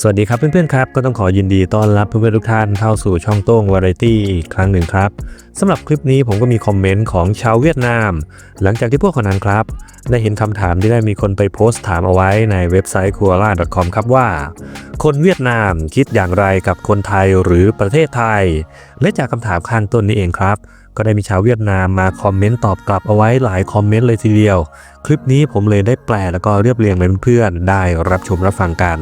สวัสดีครับเพื่อนๆครับ ก็ต้องขอยินดีต้อนรับเพื่อนๆทุกท่านเข้าสู่ช่องโต้งวาไรตี้อีกครั้งหนึ่งครับสำหรับคลิปนี้ผมก็มีคอมเมนต์ของชาวเวียดนาม หลังจากที่พวกคนนั้นครับ ได้เห็นคำถามที่ได้มีคนไปโพสต์ถามเอาไว้ในเว็บไซต์ k u a l a c o m ครับว่า คนเวียดนามคิดอย่างไรกับคนไทยหรือประเทศไทย และจากคำถามข้างต้นนี้เองครับ ก็ได้มีชาวเวียดนามมาคอมเมนต์ตอบกลับเอาไว้หลายคอมเมนต์เลยทีเดียว คลิปนี้ผมเลยได้แปลแล้วก็เรียบเรียงให้เพื่อนๆได้รับชมรับฟังกัน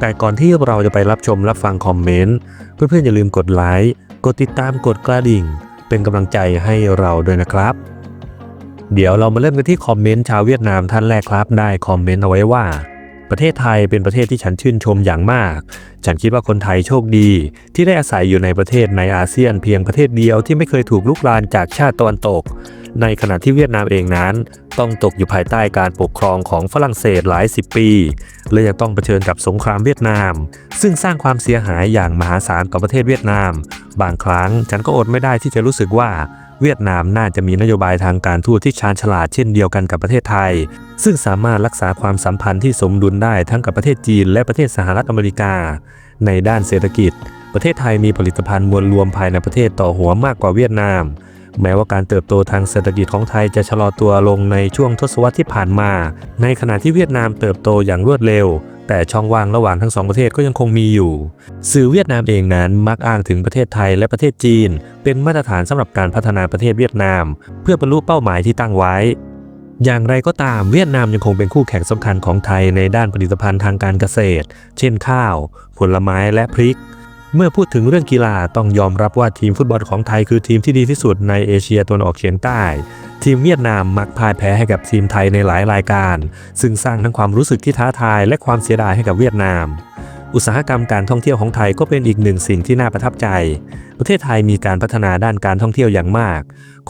แต่ก่อนที่เราจะไปรับชมรับฟังคอมเมนต์เพื่อนๆอย่าลืมกดไลค์กดติดตามกดกระดิ่ง เป็นกำลังใจให้เราด้วยนะครับ เดี๋ยวเรามาเริ่มกันที่คอมเมนต์ชาวเวียดนามท่านแรกครับ ได้คอมเมนต์เอาไว้ว่า ประเทศไทยเป็นประเทศที่ฉันชื่นชมอย่างมาก ฉันคิดว่าคนไทยโชคดี ที่ได้อาศัยอยู่ในประเทศในอาเซียนเพียงประเทศเดียวที่ไม่เคยถูกลุกรานจากชาติตะวันตก ในขณะที่เวียดนามเองนั้น ต้องตกอยู่ภายใต้การปกครองของฝรั่งเศสหลายสิบปี และยังต้องเผชิญกับสงครามเวียดนาม ซึ่งสร้างความเสียหายอย่างมหาศาลต่อประเทศเวียดนาม บางครั้งฉันก็อดไม่ได้ที่จะรู้สึกว่า เวียดนามน่าจะมีนโยบายทางการทูตที่ชาญฉลาดเช่นเดียวกันกับประเทศไทย ซึ่งสามารถรักษาความสัมพันธ์ที่สมดุลได้ทั้งกับประเทศจีนและประเทศสหรัฐอเมริกา ในด้านเศรษฐกิจ ประเทศไทยมีผลิตภัณฑ์มวลรวมภายในประเทศต่อหัวมากกว่าเวียดนาม แม้ว่าการเติบโตทางเศรษฐกิจของไทยจะชะลอตัวลงในช่วงทศวรรษที่ผ่านมา ในขณะที่เวียดนามเติบโตอย่างรวดเร็ว แต่ช่องว่างระหว่างทั้งสองประเทศก็ยังคงมีอยู่ สื่อเวียดนามเองนั้นมักอ้างถึงประเทศไทยและประเทศจีน เป็นมาตรฐานสำหรับการพัฒนาประเทศเวียดนาม เพื่อบรรลุเป้าหมายที่ตั้งไว้ อย่างไรก็ตามเวียดนามยังคงเป็นคู่แข่งสำคัญของไทยในด้านผลิตภัณฑ์ทางการเกษตร เช่นข้าว ผลไม้และพริก เมื่อพูดถึงเรื่องกีฬาต้องยอมรับว่าทีมฟุตบอลของไทยคือทีมที่ดีที่สุดในเอเชียตะวันออกเฉียงใต้ ทีมเวียดนามมักพ่ายแพ้ให้กับทีมไทยในหลายรายการ ซึ่งสร้างทั้งความรู้สึกที่ท้าทายและความเสียดายให้กับเวียดนาม อุตสาหกรรมการท่องเที่ยวของไทยก็เป็นอีกหนึ่งสิ่งที่น่าประทับใจ ประเทศไทยมีการพัฒนาด้านการท่องเที่ยวอย่างมาก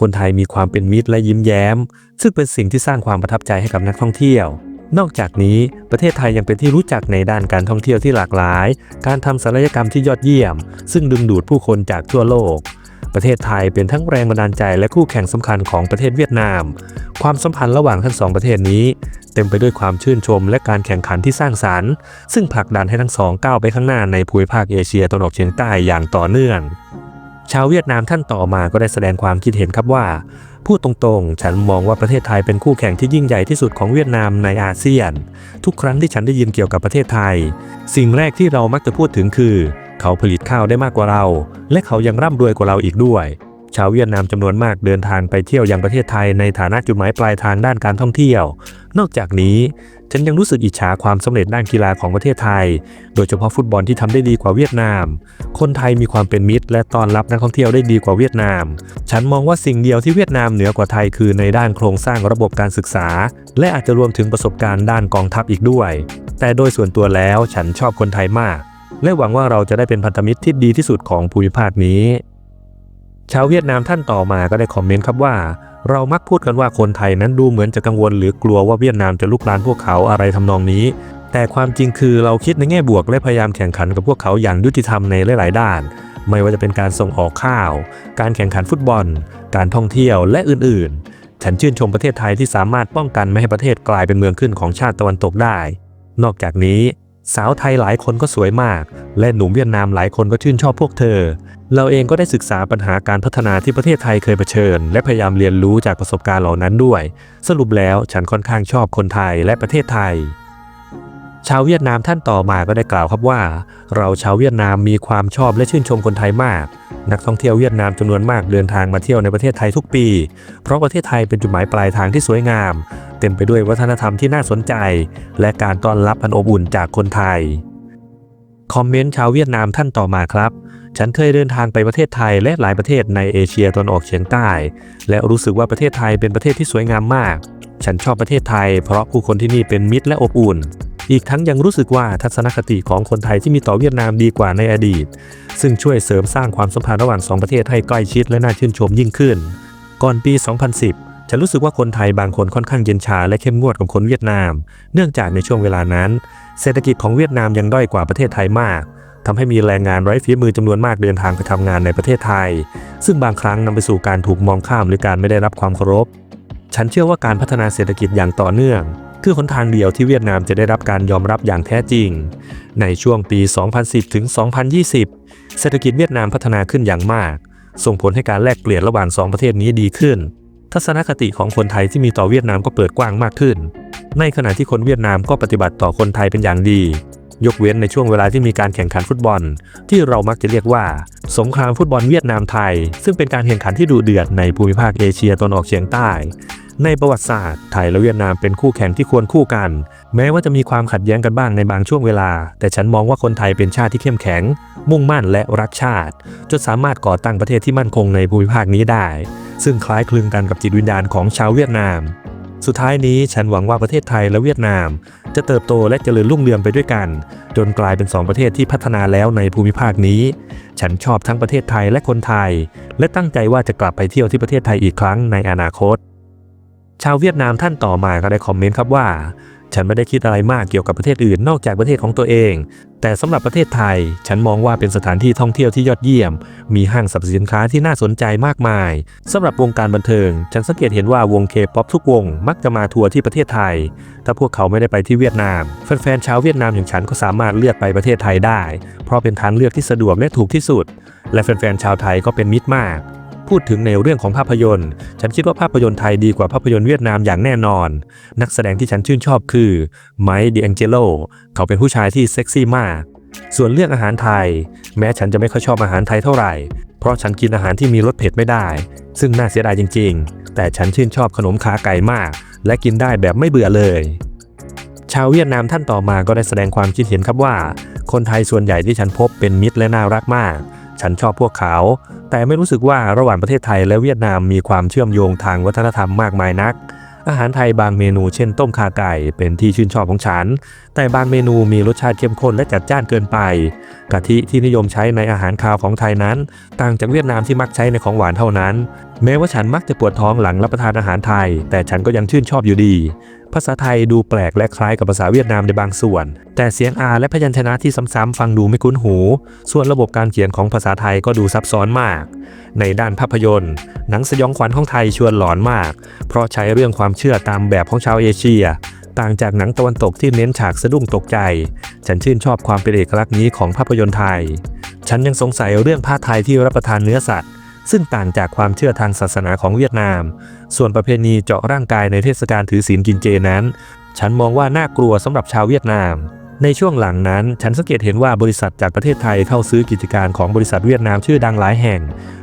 คนไทยมีความเป็นมิตรและยิ้มแย้ม ซึ่งเป็นสิ่งที่สร้างความประทับใจให้กับนักท่องเที่ยว นอกจากนี้ประเทศไทยยังเป็นที่รู้จักในด้านการท่องเที่ยวที่หลากหลาย การทำศัลยกรรมที่ยอดเยี่ยม ซึ่งดึงดูดผู้คนจากทั่วโลก ประเทศไทยเป็นทั้งแรงบันดาลใจและคู่แข่งสำคัญของประเทศเวียดนาม ความสัมพันธ์ระหว่างทั้งสองประเทศนี้ เต็มไปด้วยความชื่นชมและการแข่งขันที่สร้างสรรค์ ซึ่งผลักดันให้ทั้งสองก้าวไปข้างหน้าในภูมิภาคเอเชียตะวันออกเฉียงใต้อย่างต่อเนื่องชาวเวียดนามท่านต่อมาก็ได้แสดงความคิดเห็นครับว่า พูดตรงๆ ฉันมองว่าประเทศไทยเป็นคู่แข่งที่ยิ่งใหญ่ที่สุดของเวียดนามในอาเซียน ทุกครั้งที่ฉันได้ยินเกี่ยวกับประเทศไทย สิ่งแรกที่เรามักจะพูดถึงคือ เขาผลิตข้าวได้มากกว่าเรา และเขายังร่ำรวยกว่าเราอีกด้วย ชาวเวียดนามจำนวนมากเดินทางไปเที่ยวยังประเทศไทยในฐานะจุดหมายปลายทางด้านการท่องเที่ยว นอกจากนี้ฉันยังรู้สึกอิจฉาความสำเร็จด้านกีฬาของประเทศไทย โดยเฉพาะฟุตบอลที่ทำได้ดีกว่าเวียดนาม คนไทยมีความเป็นมิตร และต้อนรับนักท่องเที่ยวได้ดีกว่าเวียดนาม ฉันมองว่าสิ่งเดียวที่เวียดนามเหนือกว่าไทยคือในด้านโครงสร้างระบบการศึกษา และอาจจะรวมถึงประสบการณ์ด้านกองทัพอีกด้วย แต่โดยส่วนตัวแล้วฉันชอบคนไทยมาก และหวังว่าเราจะได้เป็นพันธมิตรที่ดีที่สุดของภูมิภาคนี้ ชาวเวียดนามท่านต่อมาก็ได้คอมเมนต์ครับว่า เรามักพูดกันว่าคนไทยนั้นดูเหมือนจะกังวลหรือกลัวว่าเวียดนามจะลุกลานพวกเขาอะไรทำนองนี้ แต่ความจริงคือเราคิดในแง่บวกและพยายามแข่งขันกับพวกเขาอย่างยุติธรรมในหลาย ๆ ด้าน ไม่ว่าจะเป็นการส่งออกข้าว การแข่งขันฟุตบอล การท่องเที่ยวและอื่น ๆ ฉันชื่นชมประเทศไทยที่สามารถป้องกันไม่ให้ประเทศกลายเป็นเมืองขึ้นของชาติตะวันตกได้ นอกจากนี้สาวไทยหลายคนก็สวยมาก และหนุ่มเวียดนามหลายคนก็ชื่นชอบพวกเธอ เราเองก็ได้ศึกษาปัญหาการพัฒนาที่ประเทศไทยเคยเผชิญ และพยายามเรียนรู้จากประสบการณ์เหล่านั้นด้วย สรุปแล้วฉันค่อนข้างชอบคนไทยและประเทศไทย ชาวเวียดนามท่านต่อมาก็ได้กล่าวครับว่า เราชาวเวียดนามมีความชอบและชื่นชมคนไทยมาก นักท่องเที่ยวเวียดนามจำนวนมากเดินทางมาเที่ยวในประเทศไทยทุกปี เพราะประเทศไทยเป็นจุดหมายปลายทางที่สวยงาม เต็มไปด้วยวัฒนธรรมที่น่าสนใจ และการต้อนรับอันอบอุ่นจากคนไทย คอมเมนต์ชาวเวียดนามท่านต่อมาครับ ฉันเคยเดินทางไปประเทศไทยและหลายประเทศในเอเชียตะวันออกเฉียงใต้ และรู้สึกว่าประเทศไทยเป็นประเทศที่สวยงามมาก ฉันชอบประเทศไทย เพราะผู้คนที่นี่เป็นมิตรและอบอุ่น อีกทั้งยังรู้สึกว่าทัศนคติของคนไทยที่มีต่อเวียดนามดีกว่าในอดีต ซึ่งช่วยเสริมสร้างความสัมพันธ์ระหว่างสองประเทศให้ใกล้ชิดและน่าชื่นชมยิ่งขึ้น ก่อนปี 2010ฉันรู้สึกว่าคนไทยบางคนค่อนข้างเย็นชาและเข้มงวดกับคนเวียดนาม เนื่องจากในช่วงเวลานั้น เศรษฐกิจของเวียดนามยังด้อยกว่าประเทศไทยมาก ทำให้มีแรงงานไร้ฝีมือจำนวนมากเดินทางไปทำงานในประเทศไทย ซึ่งบางครั้งนำไปสู่การถูกมองข้ามหรือการไม่ได้รับความเคารพ ฉันเชื่อว่าการพัฒนาเศรษฐกิจอย่างต่อเนื่อง คือหนทางเดียวที่เวียดนามจะได้รับการยอมรับอย่างแท้จริง ในช่วงปี 2010 ถึง 2020 เศรษฐกิจเวียดนามพัฒนาขึ้นอย่างมาก ส่งผลให้การแลกเปลี่ยนระหว่างสองประเทศนี้ดีขึ้น ทัศนคติของคนไทยที่มีต่อเวียดนามก็เปิดกว้างมากขึ้น ในขณะที่คนเวียดนามก็ปฏิบัติต่อคนไทยเป็นอย่างดี ยกเว้นในช่วงเวลาที่มีการแข่งขันฟุตบอล ที่เรามักจะเรียกว่า สงครามฟุตบอลเวียดนามไทย ซึ่งเป็นการแข่งขันที่ดุเดือดในภูมิภาคเอเชียตะวันออกเฉียงใต้ ในประวัติศาสตร์ ไทยและเวียดนามเป็นคู่แข่งที่ควรคู่กัน แม้ว่าจะมีความขัดแย้งกันบ้างในบางช่วงเวลา แต่ฉันมองว่าคนไทยเป็นชาติที่เข้มแข็ง มุ่งมั่นและรักชาติ จนสามารถก่อตั้งประเทศที่มั่นคงในภูมิภาคนี้ได้ ซึ่งคล้ายคลึงกันกับจิตวิญญาณของชาวเวียดนามสุดท้ายนี้ฉันหวังว่าประเทศไทยและเวียดนาม จะเติบโตและเจริญรุ่งเรืองไปด้วยกัน จนกลายเป็นสองประเทศที่พัฒนาแล้วในภูมิภาคนี้ ฉันชอบทั้งประเทศไทยและคนไทย และตั้งใจว่าจะกลับไปเที่ยวที่ประเทศไทยอีกครั้งในอนาคต ชาวเวียดนามท่านต่อมาก็ได้คอมเมนต์ครับว่าฉันไม่ได้คิดอะไรมากเกี่ยวกับประเทศอื่นนอกจากประเทศของตัวเอง แต่สำหรับประเทศไทย ฉันมองว่าเป็นสถานที่ท่องเที่ยวที่ยอดเยี่ยม มีห้างสรรพสินค้าที่น่าสนใจมากมายสำหรับวงการบันเทิง ฉันสังเกตเห็นว่าวงเคป๊อปทุกวงมักจะมาทัวร์ที่ประเทศไทย ถ้าพวกเขาไม่ได้ไปที่เวียดนาม แฟนๆชาวเวียดนามอย่างฉันก็สามารถเลือกไปประเทศไทยได้ เพราะเป็นทางเลือกที่สะดวกและถูกที่สุด และแฟนๆชาวไทยก็เป็นมิตรมาก พูดถึงในเรื่องของภาพยนตร์ ฉันคิดว่าภาพยนตร์ไทยดีกว่าภาพยนตร์เวียดนามอย่างแน่นอน นักแสดงที่ฉันชื่นชอบคือไมค์ดิแองเจโลเขาเป็นผู้ชายที่เซ็กซี่มาก ส่วนเรื่องอาหารไทย แม้ฉันจะไม่ค่อยชอบอาหารไทยเท่าไหร่ เพราะฉันกินอาหารที่มีรสเผ็ดไม่ได้ ซึ่งน่าเสียดายจริง ๆ แต่ฉันชื่นชอบขนมขาไก่มาก และกินได้แบบไม่เบื่อเลยชาวเวียดนามท่านต่อมาก็ได้แสดงความคิดเห็นครับว่า คนไทยส่วนใหญ่ที่ฉันพบเป็นมิตรและน่ารักมาก ฉันชอบพวกเขา แต่ไม่รู้สึกว่าระหว่างประเทศไทยและเวียดนามมีความเชื่อมโยงทางวัฒนธรรมมากมายนัก อาหารไทยบางเมนูเช่นต้มข่าไก่เป็นที่ชื่นชอบของฉัน แต่บางเมนูมีรสชาติเข้มข้นและจัดจ้านเกินไป กะทิที่นิยมใช้ในอาหารคาวของไทยนั้น ต่างจากเวียดนามที่มักใช้ในของหวานเท่านั้น แม้ว่าฉันมักจะปวดท้องหลังรับประทานอาหารไทย แต่ฉันก็ยังชื่นชอบอยู่ดี ภาษาไทยดูแปลกและคล้ายกับภาษาเวียดนามในบางส่วน แต่เสียงอาและพยัญชนะที่ซ้ำๆฟังดูไม่คุ้นหู ส่วนระบบการเขียนของภาษาไทยก็ดูซับซ้อนมาก ในด้านภาพยนตร์ หนังสยองขวัญของไทยชวนหลอนมาก เพราะใช้เรื่องความเชื่อตามแบบของชาวเอเชียต่างจากหนังตะวันตกที่เน้นฉากสะดุ้งตกใจ ฉันชื่นชอบความเป็นเอกลักษณ์นี้ของภาพยนตร์ไทย ฉันยังสงสัยเรื่องผ้าไทยที่รับประทานเนื้อสัตว์ ซึ่งต่างจากความเชื่อทางศาสนาของเวียดนาม ส่วนประเพณีเจาะร่างกายในเทศกาลถือศีลกินเจนั้น ฉันมองว่าน่ากลัวสำหรับชาวเวียดนาม ในช่วงหลังนั้น ฉันสังเกตเห็นว่าบริษัทจากประเทศไทยเข้าซื้อกิจการของบริษัทเวียดนามชื่อดังหลายแห่ง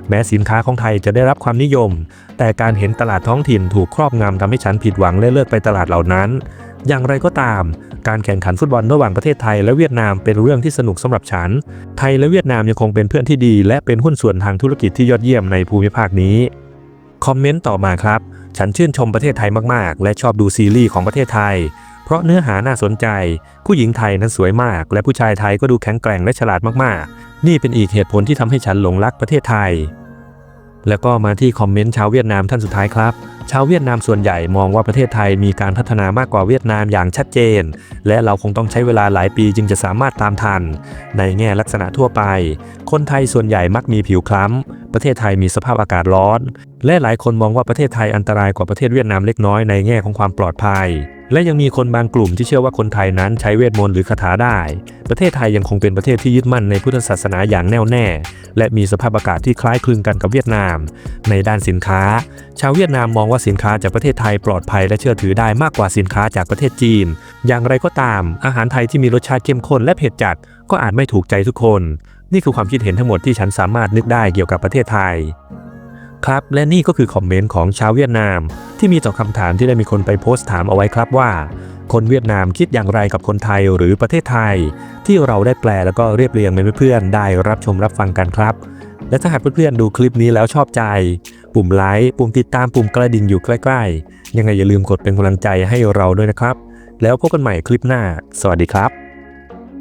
แม้สินค้าของไทยจะได้รับความนิยม แต่การเห็นตลาดท้องถิ่นถูกครอบงำทำให้ฉันผิดหวังและเลิกไปตลาดเหล่านั้น อย่างไรก็ตาม การแข่งขันฟุตบอลระหว่างประเทศไทยและเวียดนามเป็นเรื่องที่สนุกสำหรับฉัน ไทยและเวียดนามยังคงเป็นเพื่อนที่ดี และเป็นหุ้นส่วนทางธุรกิจที่ยอดเยี่ยมในภูมิภาคนี้ คอมเมนต์ต่อมาครับ ฉันชื่นชมประเทศไทยมากๆ และชอบดูซีรีส์ของประเทศไทย เพราะเนื้อหาน่าสนใจ ผู้หญิงไทยนั้นสวยมาก และผู้ชายไทยก็ดูแข็งแกร่งและฉลาดมากๆ นี่เป็นอีกเหตุผลที่ทำให้ฉันหลงรักประเทศไทย แล้วก็มาที่คอมเมนต์ชาวเวียดนามท่านสุดท้ายครับ ชาวเวียดนามส่วนใหญ่มองว่าประเทศไทยมีการพัฒนามากกว่าเวียดนามอย่างชัดเจน และเราคงต้องใช้เวลาหลายปีจึงจะสามารถตามทัน ในแง่ลักษณะทั่วไป คนไทยส่วนใหญ่มักมีผิวคล้ำ ประเทศไทยมีสภาพอากาศร้อน และหลายคนมองว่าประเทศไทยอันตรายกว่าประเทศเวียดนามเล็กน้อยในแง่ของความปลอดภัย และยังมีคนบางกลุ่มที่เชื่อว่าคนไทยนั้นใช้เวทมนต์หรือคาถาได้ ประเทศไทยยังคงเป็นประเทศที่ยึดมั่นในพุทธศาสนาอย่างแน่วแน่ และมีสภาพอากาศที่คล้ายคลึงกันกับเวียดนาม ในด้านสินค้า ชาวเวียดนามมองว่าสินค้าจากประเทศไทยปลอดภัยและเชื่อถือได้มากกว่าสินค้าจากประเทศจีน อย่างไรก็ตาม อาหารไทยที่มีรสชาติเข้มข้นและเผ็ดจัดก็อาจไม่ถูกใจทุกคน นี่คือความคิดเห็นทั้งหมดที่ฉันสามารถนึกได้เกี่ยวกับประเทศไทย ครับและนี่ก็คือคอมเมนต์ของชาวเวียดนาม ที่มีต่อคำถามที่ได้มีคนไปโพสต์ถามเอาไว้ครับว่า คนเวียดนามคิดอย่างไรกับคนไทยหรือประเทศไทย ที่เราได้แปลแล้วก็เรียบเรียงให้เพื่อนๆได้รับชมรับฟังกันครับ และถ้าหากเพื่อนๆดูคลิปนี้แล้วชอบใจ ปุ่มไลค์ปุ่มติดตามปุ่มกระดิ่งอยู่ใกล้ๆ ยังไงอย่าลืมกดเป็นกำลังใจให้เราด้วยนะครับ แล้วพบกันใหม่คลิปหน้า สวัสดีครับ